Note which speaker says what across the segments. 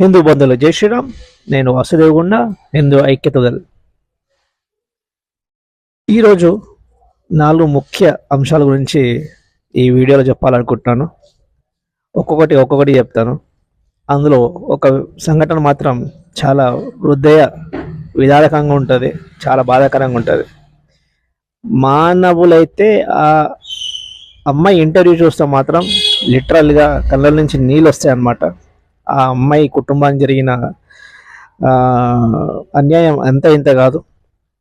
Speaker 1: హిందూ బంధువులు జై శ్రీరామ్. నేను వాసుదేవగుండ హిందూ ఐక్యత దళ్ ఈరోజు నాలుగు ముఖ్య అంశాల గురించి ఈ వీడియోలో చెప్పాలనుకుంటున్నాను. ఒక్కొక్కటి ఒక్కొక్కటి చెప్తాను. అందులో ఒక సంఘటన మాత్రం చాలా హృదయ విధారకంగా ఉంటుంది చాలా బాధాకరంగా ఉంటుంది. మానవులైతే ఆ అమ్మాయి ఇంటర్వ్యూ చూస్తే మాత్రం లిటరల్గా కళ్ళ నుంచి నీళ్ళు వస్తాయి అన్నమాట ఆ అమ్మాయి కుటుంబానికి జరిగిన అన్యాయం అంత ఇంత కాదు.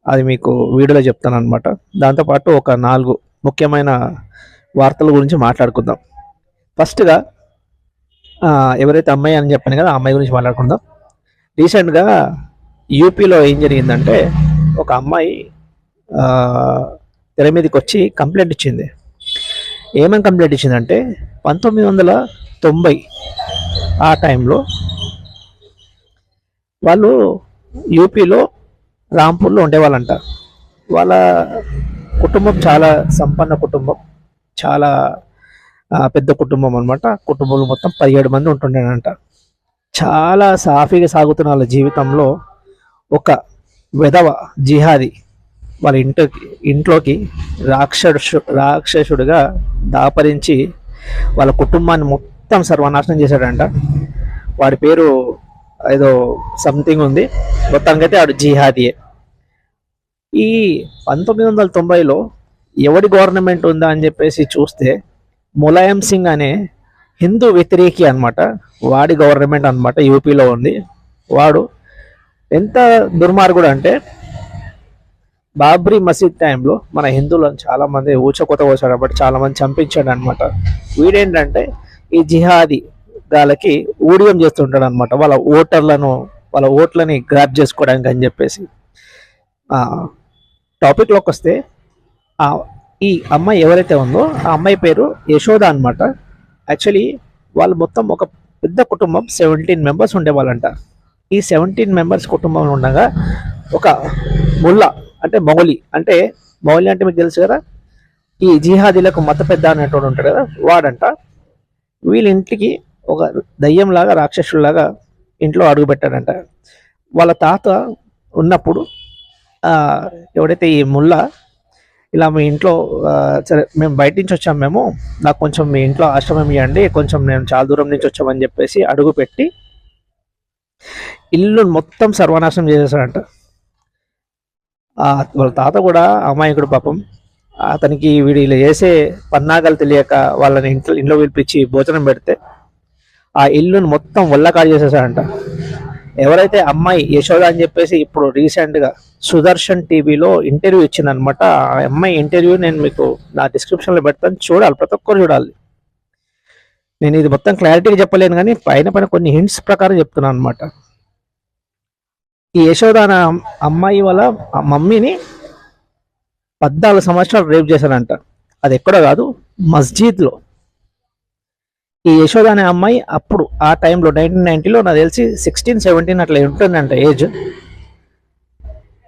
Speaker 1: అది మీకు వీడియోలో చెప్తాను అనమాట దాంతోపాటు ఒక నాలుగు ముఖ్యమైన వార్తల గురించి మాట్లాడుకుందాం. ఫస్ట్గా ఎవరైతే అమ్మాయి అని చెప్పాను కదా ఆ అమ్మాయి గురించి మాట్లాడుకుందాం. రీసెంట్గా యూపీలో ఏం జరిగిందంటే ఒక అమ్మాయి తెర మీదకి వచ్చి కంప్లైంట్ ఇచ్చింది. ఏమని కంప్లైంట్ ఇచ్చిందంటే పంతొమ్మిది వందల తొంభై ఆ టైంలో వాళ్ళు యూపీలో రాంపూర్లో ఉండేవాళ్ళంట. వాళ్ళ కుటుంబం చాలా సంపన్న కుటుంబం. చాలా పెద్ద కుటుంబం అనమాట కుటుంబంలో మొత్తం పదిహేడు మంది ఉంటుండేనంట. చాలా సాఫీగా సాగుతున్న వాళ్ళ జీవితంలో ఒక విధవ జిహాది వాళ్ళ ఇంటికి ఇంట్లోకి రాక్షసు రాక్షసుడిగా దాపరించి వాళ్ళ కుటుంబాన్ని మొత్తం సర్వనాశనం చేశాడంట. వాడి పేరు ఏదో సంథింగ్ ఉంది. మొత్తానికైతే ఆడు జిహాదియే. ఈ పంతొమ్మిది వందల తొంభైలో ఎవడి గవర్నమెంట్ ఉందా అని చెప్పేసి చూస్తే ములాయం సింగ్ అనే హిందూ వ్యతిరేకి అన్నమాట. వాడి గవర్నమెంట్ అన్నమాట యూపీలో ఉంది. వాడు ఎంత దుర్మార్గుడు అంటే బాబ్రీ మసీద్ టైంలో మన హిందువులను చాలా మంది ఊచకొత కోసాడు కాబట్టి చాలామంది చంపించాడు అనమాట వీడేంటంటే ఈ జిహాదీ గాలకి ఊడియం చేస్తుంటాడు అనమాట వాళ్ళ ఓటర్లను వాళ్ళ ఓట్లని గ్రాప్ చేసుకోవడానికి అని చెప్పేసి. టాపిక్లోకి వస్తే ఈ అమ్మాయి ఎవరైతే ఉందో ఆ అమ్మాయి పేరు యశోద అనమాట యాక్చువల్లీ వాళ్ళు మొత్తం ఒక పెద్ద కుటుంబం సెవెంటీన్ మెంబర్స్ ఉండేవాళ్ళంట. ఈ సెవెంటీన్ మెంబర్స్ కుటుంబంలో ఉండగా ఒక ముల్లా అంటే మౌలి అంటే మౌలి అంటే మీకు తెలుసు కదా? ఈ జిహాదీలకు మత పెద్ద అనేటువంటి ఉంటాడు కదా వాడంట. వీళ్ళ ఇంటికి ఒక దయ్యంలాగా రాక్షసులాగా ఇంట్లో అడుగుపెట్టాడంట వాళ్ళ తాత ఉన్నప్పుడు ఎవడైతే ఈ ముల్లా ఇలా మీ ఇంట్లో సరే మేము బయట నుంచి వచ్చాం మేము నాకు కొంచెం మీ ఇంట్లో ఆశ్రమం ఇవ్వండి కొంచెం నేను చాలా దూరం నుంచి వచ్చామని చెప్పేసి అడుగు పెట్టి ఇల్లు మొత్తం సర్వనాశనం చేసేసాడంట వాళ్ళ తాత కూడా అమాయకుడు పాపం. అతనికి వీడు ఇలా చేసే పన్నాగాలు తెలియక వాళ్ళని ఇంట్లో ఇంట్లో పిలిపించి భోజనం పెడితే ఆ ఇల్లును మొత్తం వల్లకాడు చేసేసాడంట ఎవరైతే అమ్మాయి యశోద అని చెప్పేసి ఇప్పుడు రీసెంట్గా సుదర్శన్ టీవీలో ఇంటర్వ్యూ ఇచ్చిందనమాట ఆ అమ్మాయి ఇంటర్వ్యూ నేను మీకు నా డిస్క్రిప్షన్లో పెడతాను చూడాలి ప్రతి ఒక్కరు చూడాలి. నేను ఇది మొత్తం క్లారిటీగా చెప్పలేను కానీ పైన పైన కొన్ని హింట్స్ ప్రకారం చెప్తున్నాను అనమాట ఈ యశోద అమ్మాయి వాళ్ళ మమ్మీని పద్నాలుగు సంవత్సరాలు రేప్ చేశాడంట. అది ఎక్కడో కాదు మస్జిద్లో. ఈ యశోద అనే అమ్మాయి అప్పుడు ఆ టైంలో నైన్టీన్ నైన్టీలో నాకు తెలిసి సిక్స్టీన్ సెవెంటీన్ అట్లా ఉంటుందంట ఏజ్.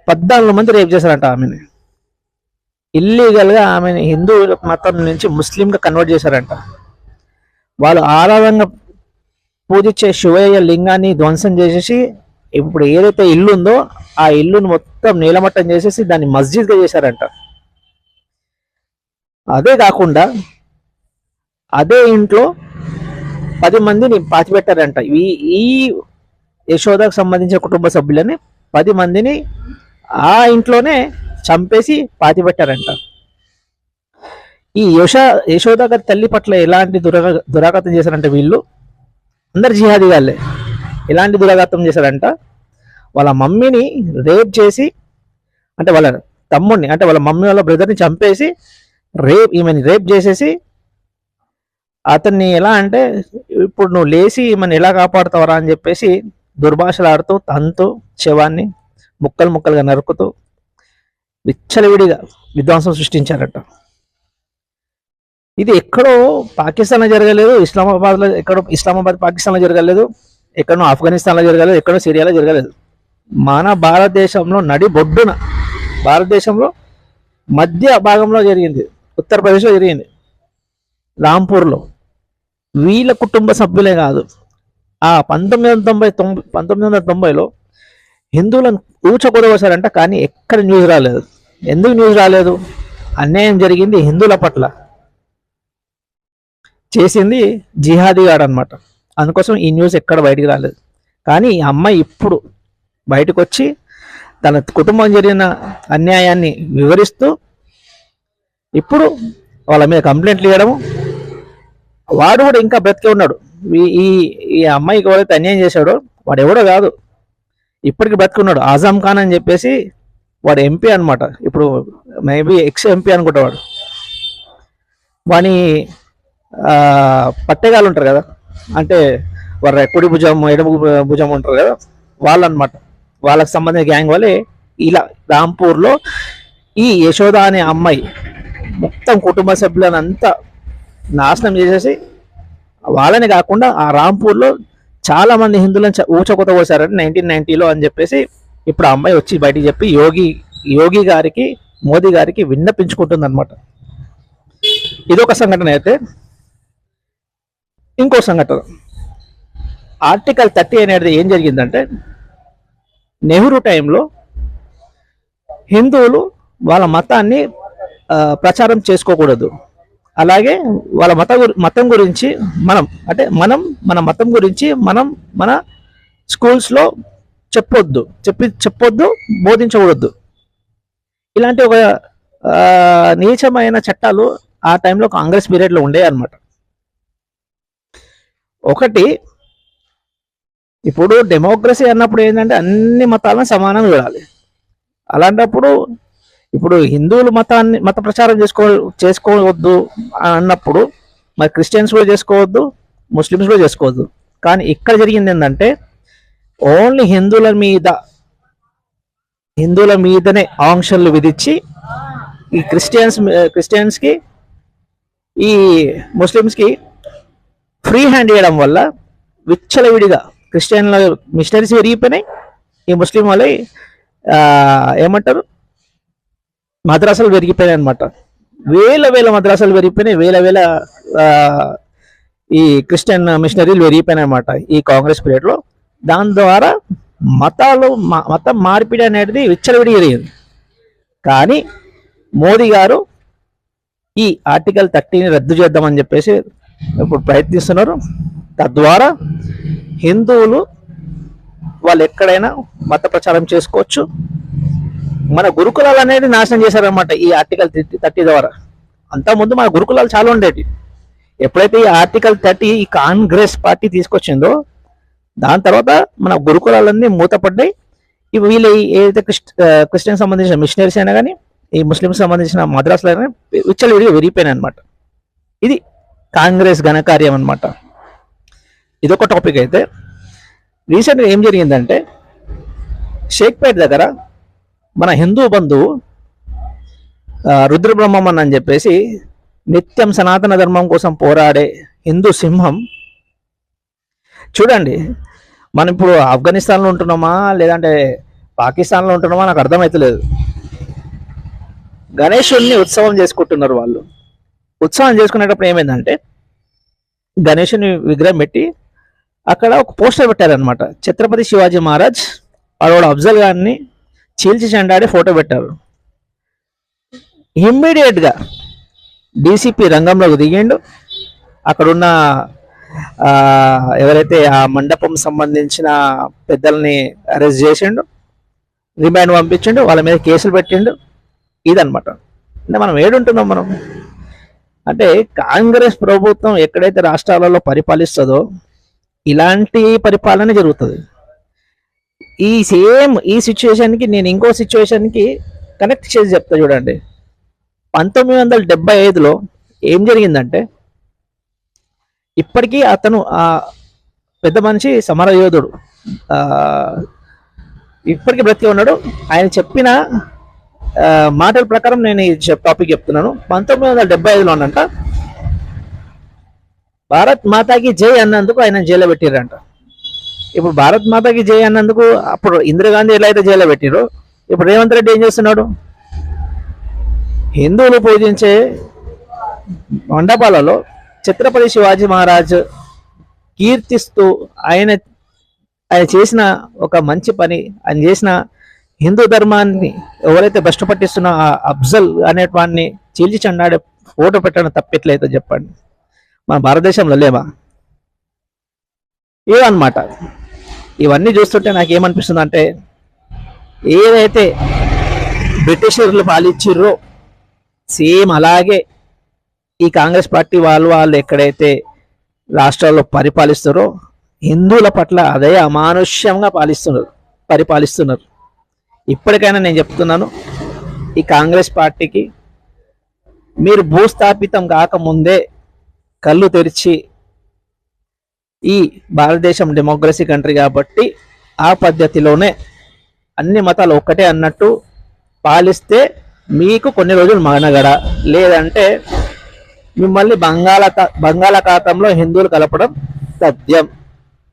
Speaker 1: పద్నాలుగు మంది రేప్ చేశారంట ఆమెని. ఇల్లీగల్గా ఆమెని హిందూ మతం నుంచి ముస్లింగా కన్వర్ట్ చేశారంట. వాళ్ళు ఆరాధంగా పూజించే శివయ్య లింగాన్ని ధ్వంసం చేసేసి ఇప్పుడు ఏదైతే ఇల్లు ఉందో ఆ ఇల్లును మొత్తం నీలమట్టం చేసేసి దాన్ని మస్జిద్గా చేశారంట. అదే కాకుండా అదే ఇంట్లో పది మందిని పాతిపెట్టారంట. ఈ ఈ యశోదకు సంబంధించిన కుటుంబ సభ్యులని పది మందిని ఆ ఇంట్లోనే చంపేసి పాతిపెట్టారంట. ఈ యశ యశోద గారి తల్లి పట్ల ఎలాంటి దురగ దురాఘాతం చేశారంటే వీళ్ళు? అందరు జిహాదీ వాళ్ళే. ఎలాంటి దురాఘాతం చేశారంట? వాళ్ళ మమ్మీని రేప్ చేసి అంటే వాళ్ళ తమ్ముడిని అంటే వాళ్ళ మమ్మీ వాళ్ళ బ్రదర్ని చంపేసి రేప్ ఈమెని రేప్ చేసేసి అతన్ని ఎలా అంటే ఇప్పుడు నువ్వు లేచి ఈమెను ఎలా కాపాడుతావరా అని చెప్పేసి దుర్భాషలాడుతూ తంతు శవాన్ని ముక్కలు ముక్కలుగా నరుకుతూ విచ్చలవిడిగా విధ్వంసం సృష్టించారట. ఇది ఎక్కడో పాకిస్తాన్లో జరగలేదు ఇస్లామాబాద్లో ఎక్కడో ఇస్లామాబాద్ పాకిస్తాన్లో జరగలేదు ఎక్కడో ఆఫ్ఘనిస్తాన్లో జరగలేదు ఎక్కడో సిరియాలో జరగలేదు. మన భారతదేశంలో నడి బొడ్డున భారతదేశంలో మధ్య భాగంలో జరిగింది. ఉత్తరప్రదేశ్లో జరిగింది. రాంపూర్లో. వీళ్ళ కుటుంబ సభ్యులే కాదు. ఆ పంతొమ్మిది వందల తొంభై తొంభై పంతొమ్మిది వందల తొంభైలో హిందువులను ఊచకొదవసారంట కానీ ఎక్కడ న్యూస్ రాలేదు. ఎందుకు న్యూస్ రాలేదు? అన్యాయం జరిగింది హిందువుల పట్ల. చేసింది జిహాదీ గాడు అనమాట అందుకోసం ఈ న్యూస్ ఎక్కడ బయటికి రాలేదు. కానీ ఈ అమ్మాయి ఇప్పుడు బయటకు వచ్చి తన కుటుంబం జరిగిన అన్యాయాన్ని వివరిస్తూ ఇప్పుడు వాళ్ళ మీద కంప్లైంట్లు ఇవ్వడము. వాడు కూడా ఇంకా బ్రతికే ఉన్నాడు. ఈ- ఈ అమ్మాయికి ఎవరైతే అన్యాయం చేశాడో వాడు ఎవడో కాదు. ఇప్పటికి బ్రతుకున్నాడు. ఆజాం ఖాన్ అని చెప్పేసి వాడు ఎంపీ అన్నమాట. ఇప్పుడు మేబీ ఎక్స్ ఎంపీ అనుకుంటా వాడు. వాని పట్టేగాలు ఉంటారు కదా. అంటే వారి కుడి భుజం ఎడమ భుజం ఉంటారు కదా. వాళ్ళు అనమాట వాళ్ళకి సంబంధించిన గ్యాంగ్ వాళ్ళే. ఇలా రాంపూర్లో ఈ యశోద అనే అమ్మాయి మొత్తం కుటుంబ సభ్యులనంతా నాశనం చేసేసి వాళ్ళని కాకుండా ఆ రాంపూర్లో చాలా మంది హిందువులను ఊచకొత పోసారని నైన్టీన్ నైన్టీలో అని చెప్పేసి ఇప్పుడు ఆ అమ్మాయి వచ్చి బయటికి చెప్పి యోగి యోగి గారికి మోదీ గారికి విన్నపించుకుంటుంది అనమాట ఇదొక సంఘటన అయితే. ఇంకో సంఘటన. ఆర్టికల్ థర్టీ అనేది ఏం జరిగిందంటే నెహ్రూ టైంలో హిందువులు వాళ్ళ మతాన్ని ప్రచారం చేసుకోకూడదు. అలాగే వాళ్ళ మత మతం గురించి మనం అంటే మనం మన మతం గురించి మనం మన స్కూల్స్లో చెప్పొద్దు. చెప్పి చెప్పొద్దు బోధించకూడదు. ఇలాంటి ఒక నీచమైన చట్టాలు ఆ టైంలో కాంగ్రెస్ పీరియడ్లో ఉండే అన్నమాట. ఒకటి ఇప్పుడు డెమోక్రసీ అన్నప్పుడు ఏంటంటే అన్ని మతాలను సమానం చూడాలి. అలాంటప్పుడు ఇప్పుడు హిందువులు మతాన్ని మత ప్రచారం చేసుకో చేసుకోవద్దు అన్నప్పుడు మరి క్రిస్టియన్స్ కూడా చేసుకోవద్దు ముస్లిమ్స్ కూడా చేసుకోవద్దు. కానీ ఇక్కడ జరిగింది ఏంటంటే ఓన్లీ హిందువుల మీద హిందువుల మీదనే ఆంక్షలు విధించి ఈ క్రిస్టియన్స్ క్రిస్టియన్స్కి ఈ ముస్లిమ్స్కి ఫ్రీ హ్యాండ్ ఇవ్వడం వల్ల విచ్చలవిడిగా క్రిస్టియన్ల మిషనరీస్ పెరిగిపోయినాయి. ఈ ముస్లిం వాళ్ళు ఏమంటారు? మద్రాసులు పెరిగిపోయినాయి అనమాట వేల వేల మద్రాసులు పెరిగిపోయినాయి వేల వేల ఈ క్రిస్టియన్ మిషనరీలు పెరిగిపోయినాయి అనమాట ఈ కాంగ్రెస్ పీరియడ్లో దాని ద్వారా మతాలు మ- మతం మార్పిడి అనేది విచ్చలవిడి జరిగింది కానీ మోదీ గారు ఈ ఆర్టికల్ థర్టీని రద్దు చేద్దామని చెప్పేసి ఇప్పుడు ప్రయత్నిస్తున్నారు. తద్వారా హిందువులు వాళ్ళు ఎక్కడైనా మత ప్రచారం చేసుకోవచ్చు. మన గురుకులాలు అనేది నాశనం చేశారనమాట ఈ ఆర్టికల్ థర్టీ ద్వారా. అంతకుముందు మన గురుకులాలు చాలా ఉండేవి ఎప్పుడైతే ఈ ఆర్టికల్ థర్టీ ఈ కాంగ్రెస్ పార్టీ తీసుకొచ్చిందో దాని తర్వాత మన గురుకులాలన్నీ మూతపడ్డాయి. ఇవి వీళ్ళు ఏదైతే క్రిస్ట్ క్రిస్టియన్ సంబంధించిన మిషనరీస్ అయినా కానీ ఈ ముస్లిం సంబంధించిన మద్రాసులు అయినా విచ్చలవిడిగా విరిగిపోయినాయి అనమాట ఇది కాంగ్రెస్ ఘనకార్యం అనమాట ఇదొక టాపిక్ అయితే. రీసెంట్గా ఏం జరిగిందంటే షేక్పేట్ దగ్గర మన హిందూ బంధువు రుద్రబ్రహ్మం అని చెప్పేసి నిత్యం సనాతన ధర్మం కోసం పోరాడే హిందూ సింహం. చూడండి మనం ఇప్పుడు ఆఫ్ఘనిస్తాన్లో ఉంటున్నామా లేదంటే పాకిస్తాన్లో ఉంటున్నామా నాకు అర్థమవుతలేదు గణేశుడిని ఉత్సవం చేసుకుంటున్నారు వాళ్ళు. ఉత్సవం చేసుకునేటప్పుడు ఏమైందంటే గణేశుని విగ్రహం పెట్టి అక్కడ ఒక పోస్టర్ పెట్టారనమాట ఛత్రపతి శివాజీ మహారాజ్ వాడు అఫ్జల్ గారిని చీల్చి చెండాడి ఫోటో పెట్టారు. ఇమ్మీడియట్గా డీసీపీ రంగంలోకి దిగిండు. అక్కడున్న ఎవరైతే ఆ మండపం సంబంధించిన పెద్దల్ని అరెస్ట్ చేసిండు రిమాండ్ పంపించిండు వాళ్ళ మీద కేసులు పెట్టిండు. ఇదనమాట అంటే మనం ఏడుంటున్నాం మనం? అంటే కాంగ్రెస్ ప్రభుత్వం ఎక్కడైతే రాష్ట్రాలలో పరిపాలిస్తుందో ఇలాంటి పరిపాలన జరుగుతుంది. ఈ సేమ్ ఈ సిచ్యువేషన్కి నేను ఇంకో సిచ్యువేషన్కి కనెక్ట్ చేసి చెప్తా చూడండి. పంతొమ్మిది వందల డెబ్బై ఐదులో ఏం జరిగిందంటే ఇప్పటికీ అతను ఆ పెద్ద మనిషి సమరయోధుడు ఇప్పటికీ బ్రతికి ఉన్నాడు. ఆయన చెప్పిన మాటల ప్రకారం నేను ఈ టాపిక్ చెప్తున్నాను. పంతొమ్మిది వందల డెబ్బై ఐదులోనంట భారత్ మాతాకి జై అన్నందుకు ఆయన జైల్లో పెట్టిర్రంట. ఇప్పుడు భారత్ మాతకి జై అన్నందుకు అప్పుడు ఇందిరాగాంధీ ఎలా అయితే జైల్లో పెట్టిరో ఇప్పుడు రేవంత్ రెడ్డి ఏం చేస్తున్నాడు? హిందువులు పూజించే మండపాలలో ఛత్రపతి శివాజీ మహారాజ్ కీర్తిస్తూ ఆయన ఆయన చేసిన ఒక మంచి పని ఆయన చేసిన హిందూ ధర్మాన్ని ఎవరైతే భ్రష్టు పట్టిస్తున్న ఆ అఫ్జల్ అనేటివాడిని చీల్చి చెండాడే ఫోటో పెట్టడం తప్పెట్లయితే చెప్పండి. మన భారతదేశంలో లేవా? ఇవన్నమాట ఇవన్నీ చూస్తుంటే నాకు ఏమనిపిస్తుంది అంటే ఏదైతే బ్రిటిషర్లు పాలించిర్రో సేమ్ అలాగే ఈ కాంగ్రెస్ పార్టీ వాళ్ళు వాళ్ళు ఎక్కడైతే రాష్ట్రాల్లో పరిపాలిస్తారో హిందువుల పట్ల అదే అమానుష్యంగా పాలిస్తున్నారు పరిపాలిస్తున్నారు. ఇప్పటికైనా నేను చెప్తున్నాను ఈ కాంగ్రెస్ పార్టీకి మీరు భూస్థాపితం కాకముందే కళ్ళు తెరిచి ఈ భారతదేశం డెమోక్రసీ కంట్రీ కాబట్టి ఆ పద్ధతిలోనే అన్ని మతాలు ఒక్కటే అన్నట్టు పాలిస్తే మీకు కొన్ని రోజులు మానగడ. లేదంటే మిమ్మల్ని బంగాళాఖా బంగాళాఖాతంలో హిందువులు కలపడం సత్యం